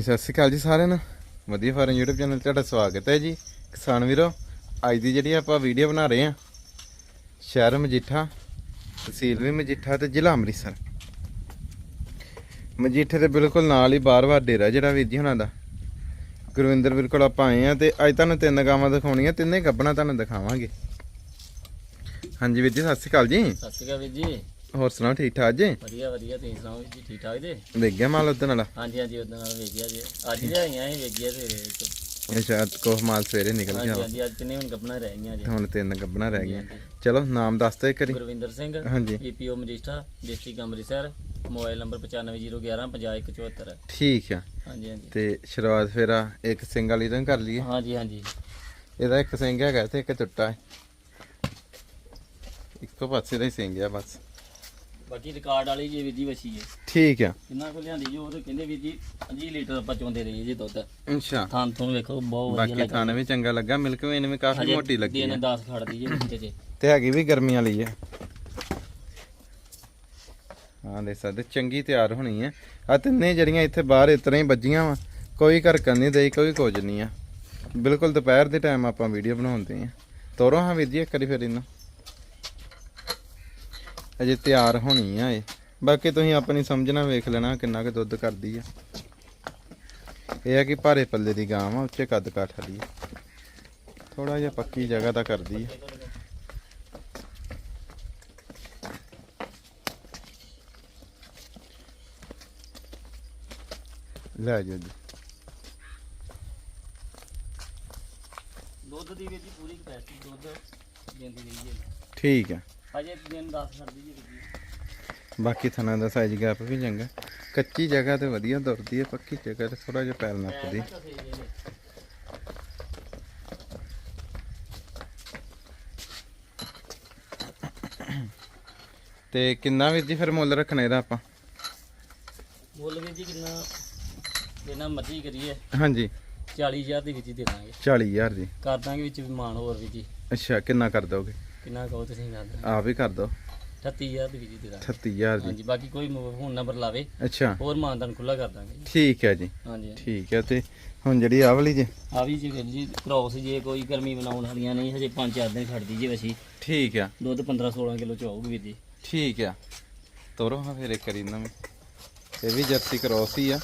ਸਤਿ ਸ਼੍ਰੀ ਅਕਾਲ ਜੀ ਸਾਰਿਆਂ ਨੂੰ। ਵਧੀਆ ਫਾਰਮ YouTube ਚੈਨਲ 'ਤੇ ਤੁਹਾਡਾ ਸਵਾਗਤ ਹੈ ਜੀ। ਕਿਸਾਨ ਵੀਰੋ, ਅੱਜ ਦੀ ਜਿਹੜੀ ਆਪਾਂ ਵੀਡੀਓ ਬਣਾ ਰਹੇ ਹਾਂ, ਸ਼ਹਿਰ ਮਜੀਠਾ, ਤਹਿਸੀਲ ਵੀ ਮਜੀਠਾ ਤੇ ਜ਼ਿਲ੍ਹਾ ਅੰਮ੍ਰਿਤਸਰ। ਮਜੀਠੇ ਦੇ ਬਿਲਕੁਲ ਨਾਲ ਹੀ ਬਾਰ-ਬਾਰ ਡੇਰਾ ਜਿਹੜਾ ਵੀਰ ਜੀ ਹੁਣਾਂ ਦਾ। ਗੁਰਵਿੰਦਰ ਵੀਰ ਕੋਲ ਆਪਾਂ ਆਏ ਆ ਤੇ ਅੱਜ ਤੁਹਾਨੂੰ ਤਿੰਨ ਗਾਵਾਂ ਦਿਖਾਉਣੀਆਂ, ਤਿੰਨੇ ਗੱਬਣਾ ਤੁਹਾਨੂੰ ਦਿਖਾਵਾਂਗੇ। ਹਾਂਜੀ ਵੀਰ ਜੀ, ਸਤਿ ਸ਼੍ਰੀ ਅਕਾਲ ਜੀ। ਸਤਿ ਸ਼੍ਰੀ ਅਕਾਲ ਵੀਰ ਜੀ। ਹੋਰ ਸੁਣਾਓ ਠੀਕ ਠਾਕ ਜੀ? ਵਧੀਆ ਵਧੀਆ ਤੁਸੀਂ ਸੁਣਾਓ ਜੀ ਠੀਕ ਠਾਕ ਜੀ? ਵੇਖ ਗਿਆ ਮਾਲ ਉਦੋਂ ਵਾਲਾ? ਹਾਂਜੀ ਹਾਂਜੀ ਉਦੋਂ ਨਾਲ ਵੇਖਿਆ ਜੀ। ਅੱਜ ਲਿਆਈਆਂ ਇਹ ਵੇਖਿਆ ਸਵੇਰੇ ਵਿੱਚ ਅੱਛਾ ਕੋਹ ਮਾਲ ਸਵੇਰੇ ਨਿਕਲ ਗਿਆ। ਹਾਂਜੀ ਅੱਜ ਕਿੰਨੇ ਹੁਣ ਗੱਪਣਾ ਰਹਿ ਗਈਆਂ ਜੀ। ਹੁਣ ਤਿੰਨ ਗੱਬਣਾ ਰਹਿ ਗਈਆਂ। ਚਲੋ ਨਾਮ ਦੱਸ ਦਿਓ ਵਾਰੀ। ਗੁਰਵਿੰਦਰ ਸਿੰਘ ਹਾਂਜੀ। EPO Majitha district Amritsar mobile number 95011 50174 ਠੀਕ ਆ। ਹਾਂਜੀ ਹਾਂਜੀ। ਤੇ ਸ਼ੁਰੂਆਤ ਫਿਰ ਆ ਇੱਕ ਸਿੰਘ ਵਾਲੀ ਤੋਂ ਕਰ ਲਈਏ। ਹਾਂਜੀ ਹਾਂਜੀ। ਇਹਦਾ ਇੱਕ ਸਿੰਘ ਹੈਗਾ ਤੇ ਇੱਕ ਹੈ। ਇੱਕੋ ਪਾਸੇ ਦਾ ਹੀ ਸਿੰਘ ਆ ਬਸ। ਬਾਕੀ ਰਿਕਾਰਡ ਵਾਲੀ ਜੀ ਜੀ ਵਸੀ ਹੈ। ਠੀਕ ਆ ਕਿੰਨਾ ਕੋ ਲਿਆਂਦੀ ਜੀ ਉਹ ਤੇ ਕਹਿੰਦੇ ਵੀਰ ਜੀ 5 ਲੀਟਰ ਆਪਾਂ ਚੋਂਦੇ ਰਹੀਏ ਜੀ ਦੁੱਧ। ਅੱਛਾ। ਥਾਂ ਤੋਂ ਵੇਖੋ ਬਹੁਤ ਵਧੀਆ ਬਾਕੀ ਲੱਗਾ ਵੀ ਚੰਗਾ ਲੱਗਾ ਮਿਲਕ ਵੇਨ ਵੀ ਕਾਫੀ ਮੋਟੀ ਲੱਗੀ ਦਿਨ ਆ 10 ਖੜਦੀ ਜੀ ਵਿੱਚ ਜੇ ਤੇ ਹੈਗੀ ਵੀ ਗਰਮੀ ਵਾਲੀ ਆ ਹਾਂ ਦੇ ਸਕਦੇ ਚੰਗੀ ਤਿਆਰ ਹੋਣੀ ਆ ਆ ਤਿੰਨੇ ਜਿਹੜੀਆਂ ਇੱਥੇ ਬਾਹਰ ਇਸ ਤਰ੍ਹਾਂ ਹੀ ਵੱਜੀਆਂ ਵਾ ਕੋਈ ਘਰਕਣ ਨਹੀਂ ਦੇਈ ਕੋਈ ਕੁਝ ਨਹੀਂ ਆ। ਬਿਲਕੁਲ ਦੁਪਹਿਰ ਦੇ ਟਾਈਮ ਆਪਾਂ ਵੀਡੀਓ ਬਣਾਉਂਦੇ ਆ ਤੋਰੋ ਹਾਂ ਵੀਰ ਜੀ ਇੱਕ ਵਾਰੀ ਫਿਰ ਇਹਨੂੰ। ਅਜੇ ਤਿਆਰ ਹੋਣੀ ਆ ਇਹ। ਬਾਕੀ ਤੁਸੀਂ ਆਪਣੀ ਸਮਝਣਾ ਵੇਖ ਲੈਣਾ ਕਿੰਨਾ ਕੁ ਦੁੱਧ ਕਰਦੀ ਆ। ਇਹ ਆ ਕਿ ਭਾਰੇ ਪੱਲੇ ਦੀ ਗਾਂ ਆ ਉੱਚੇ ਕੱਦ ਕਾਠ ਵਾਲੀ ਥੋੜਾ ਜਿਹਾ ਪੱਕੀ ਜਗ੍ਹਾ ਦਾ ਕਰਦੀ ਆ। ਲੈ ਜੀ ਦੁੱਧ ਦੀ ਜੀ ਪੂਰੀ ਕਪੈਸਿਟੀ ਦੁੱਧ ਦਿੰਦੀ ਰਹੀ ਹੈ ਠੀਕ ਆ। ਅਜੇ ਦਿਨ 10 ਖੜਦੀ ਜੀ ਵੀਰ ਜੀ ਬਾਕੀ ਥਣਾ ਦਾ ਸਾਈਜ਼ ਗੈਪ ਵੀ ਚੰਗਾ। ਕੱਚੀ ਜਗ੍ਹਾ ਤੇ ਵਧੀਆ ਦੁਰਦੀ ਹੈ ਪੱਕੀ ਜਗ੍ਹਾ ਤੇ ਥੋੜਾ ਜਿਹਾ ਪੈਰ ਨੱਪਦੀ ਤੇ ਕਿੰਨਾ ਵੀਰ ਜੀ ਫਿਰ ਮੁੱਲ ਰੱਖਣਾ ਇਹਦਾ ਆਪਾਂ? ਮੁੱਲ ਵੀਰ ਜੀ ਕਿੰਨਾ? ਜਿੰਨਾ ਮਰਜ਼ੀ ਕਰੀਏ। ਹਾਂਜੀ। 40000 ਦੇ ਵਿੱਚ ਹੀ ਦੇ ਦਾਂਗੇ। 40000 ਜੀ ਕਰ ਦਾਂਗੇ ਵਿੱਚ ਵੀ ਮਾਨ ਹੋਰ ਵੀ ਜੀ। ਅੱਛਾ ਕਿੰਨਾ ਕਰ ਦੋਗੇ? ਕਿੰਨਾ ਕਹੋ ਤੁਸੀਂ ਕਰ ਦਾਂਗੇ ਆਪ ਹੀ ਕਰ ਦੋ 38000 ਦੇ ਵਿੱਚ ਹੀ ਦੇ ਦਾਂਗੇ। 38000 ਜੀ ਹਾਂਜੀ ਬਾਕੀ ਕੋਈ ਫੋਨ ਨੰਬਰ ਲਾਵੇ। ਅੱਛਾ। ਹੋਰ ਮਾਨਦਾਨ ਖੁੱਲਾ ਕਰ ਦਾਂਗੇ ਜੀ। ਠੀਕ ਹੈ ਜੀ। ਹਾਂਜੀ। ਠੀਕ ਹੈ ਤੇ ਹੁਣ ਜਿਹੜੀ ਆਹ ਵਾਲੀ ਜੀ? ਆ ਵੀ ਜੀ ਜੀ ਕ੍ਰੋਸ ਜੇ ਕੋਈ ਗਰਮੀ ਬਣਾਉਣ ਵਾਲੀਆਂ ਨਹੀਂ ਹਜੇ 5-4 ਦਿਨ ਖੜਦੀ ਜੀ ਵਸੀ ਠੀਕ ਆ ਦੁੱਧ 15-16 ਕਿਲੋ ਚ ਆਊਗੀ ਵੀਰ ਜੀ। ਠੀਕ ਆ ਤੋਰੋ ਹਾਂ ਫਿਰ ਇੱਕ ਵਾਰੀ ਇਹਨਾਂ ਨੂੰ। ਇਹ ਵੀ ਜਰਸੀ ਕ੍ਰੋਸ ਹੀ ਆ।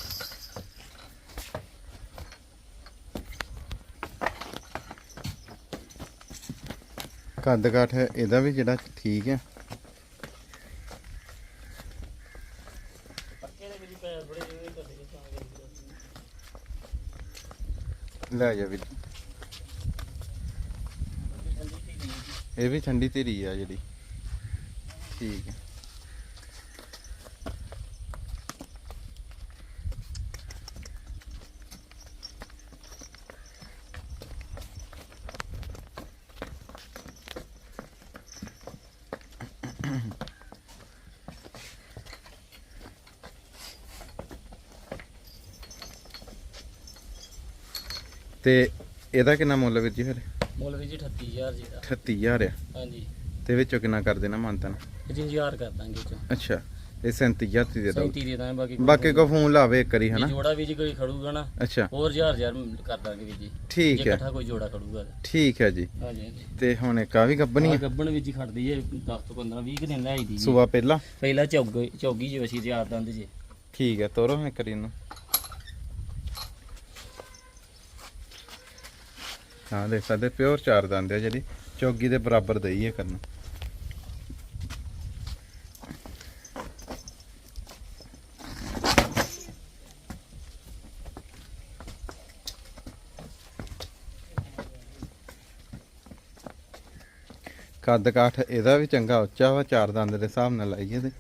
ਕੱਦ ਕਾਠ ਇਹਦਾ ਵੀ ਜਿਹੜਾ ਠੀਕ ਹੈ। ਲੈ ਜਾ ਵੀ ਇਹ ਵੀ ਠੰਡੀ ਧੀਰੀ ਆ ਜਿਹੜੀ। ਠੀਕ ਹੈ। ਤੇ ਇਹਦਾ ਕਿੰਨਾ ਮੁੱਲ ਵੀਰ ਜੀ ਫਿਰ? ਮੁੱਲ ਜੀ 38000 ਜੀ ਦਾ। 38000 ਆ। ਹਾਂਜੀ। ਤੇ ਵਿੱਚੋਂ ਕਿੰਨਾ ਕਰ ਦੇਣਾ ਮੰਨਤਨ 50000 ਕਰ ਦਾਂਗੇ ਚ ਅੱਛਾ। ਇਹ 37000 ਦੀ ਦੇ ਦੋ 37 ਦੇ ਦਾਂਗੇ ਬਾਕੀ ਬਾਕੀ ਕੋ ਫੋਨ ਲਾਵੇ ਇੱਕ ਵਾਰੀ ਜੇ ਹਨਾ? ਜੋੜਾ ਵੀ ਜੀ ਕੋਈ ਖੜੂਗਾ ਨਾ ਅੱਛਾ। ਹੋਰ ਹਜ਼ਾਰ ਹਜ਼ਾਰ ਕਰ ਦਾਂਗੇ ਵੀਰ ਜੀ। ਠੀਕ ਜੇ ਹੈ। ਇਕੱਠਾ ਕੋਈ ਜੋੜਾ ਖੜੂਗਾ। ਠੀਕ ਹੈ ਜੀ। ਤੇ ਹੁਣ ਇੱਕ ਆ ਵੀ ਗੱਬਣੀ ਆ। ਗੱਬਣ ਵਿੱਚ ਹੀ ਖੜਦੀ ਏ 10 ਤੋਂ 15 20 ਕੁ ਦਿਨ ਲੈ ਆਈਦੀ ਜੀ। ਸੂਆ ਪਹਿਲਾ? ਪਹਿਲਾਂ ਚੌਗੀ ਚੌਗੀ ਜੀ ਵਸੀ ਚਾਰ ਦੰਦ ਜੀ। ਠੀਕ ਹੈ ਤੋਰੋ ਇੱਕ ਵਾਰੀ ਇਹਨੂੰ। ਹਾਂ ਦੇਖ ਸਕਦੇ ਪਿਓਰ ਚਾਰ ਦੰਦ ਆ ਜਿਹੜੀ। ਚੌਗੀ ਦੇ ਬਰਾਬਰ ਦਈ ਹੈ ਕਰਨ। ਕੱਦ ਕਾਠ ਇਹਦਾ ਵੀ ਚੰਗਾ ਉੱਚਾ ਵਾ, ਚਾਰ ਦੰਦ ਦੇ ਹਿਸਾਬ ਨਾਲ ਲਾਈਏ ਤੇ।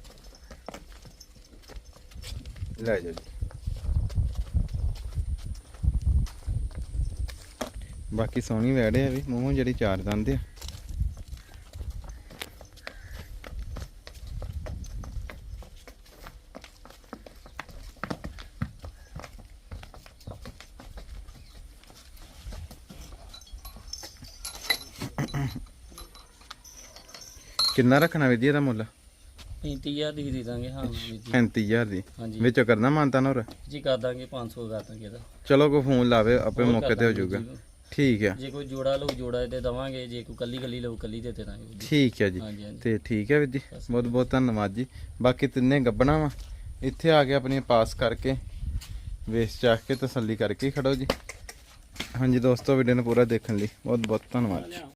ਲੈ ਜਾ। ਬਾਕੀ ਸੋਹਣੀ ਵੈੜੇ ਆ ਵੀ, ਮੂੰਹ ਜਿਹੜੀ ਚਾਰ ਦੰਦ ਆ। ਕਿੰਨਾ ਰੱਖਣਾ ਜੀ ਇਹਦਾ ਮੁੱਲ? 35000 ਦੀ ਵੀ ਦੇ ਦਾਂਗੇ ਹਾਂ ਵੀਰ ਜੀ। 35000 ਦੀ? ਹਾਂਜੀ। ਵਿੱਚੋਂ ਕਰਨਾ ਮਾਨਤਾ ਹੋਰ? ਜੀ ਕਰ ਦਾਂਗੇ 500 ਕਰ ਦਾਂਗੇ ਇਹਦਾ। ਚਲੋ ਕੋਈ ਫੋਨ ਲਾਵੇ ਆਪੇ ਹੋਰ ਮੌਕੇ ਕਰ ਤੇ ਹੋ ਦਾਂਗੇ ਜਾਊਗਾ। ਜੀ। ਠੀਕ ਆ। ਜੇ ਕੋਈ ਜੋੜਾ ਲਓ ਜੋੜਾ ਦੇ ਦਵਾਂਗੇ ਜੇ ਕੋਈ ਕੱਲੀ ਕੱਲੀ ਲਓ ਕੱਲੀ ਦੇ ਦੇ ਦਾਂਗੇ ਵੀਰ ਜੀ। ਠੀਕ ਹੈ ਜੀ। ਹਾਂਜੀ ਹਾਂਜੀ। ਤੇ ਠੀਕ ਹੈ ਵੀਰ ਜੀ। ਬਹੁਤ ਬਹੁਤ ਧੰਨਵਾਦ ਜੀ। ਬਾਕੀ ਤਿੰਨੇ ਗੱਬਣਾ ਵਾ। ਇੱਥੇ ਆ ਕੇ ਆਪਣੀਆਂ ਪਾਸ ਕਰਕੇ ਵੇਸ ਚੱਕ ਕੇ ਤਸੱਲੀ ਕਰਕੇ ਹੀ ਖੜੋ ਜੀ। ਹਾਂਜੀ ਦੋਸਤੋ ਵੀਡੀਓ ਨੂੰ ਪੂਰਾ ਦੇਖਣ ਲਈ ਬਹੁਤ ਬਹੁਤ ਧੰਨਵਾਦ ਜੀ।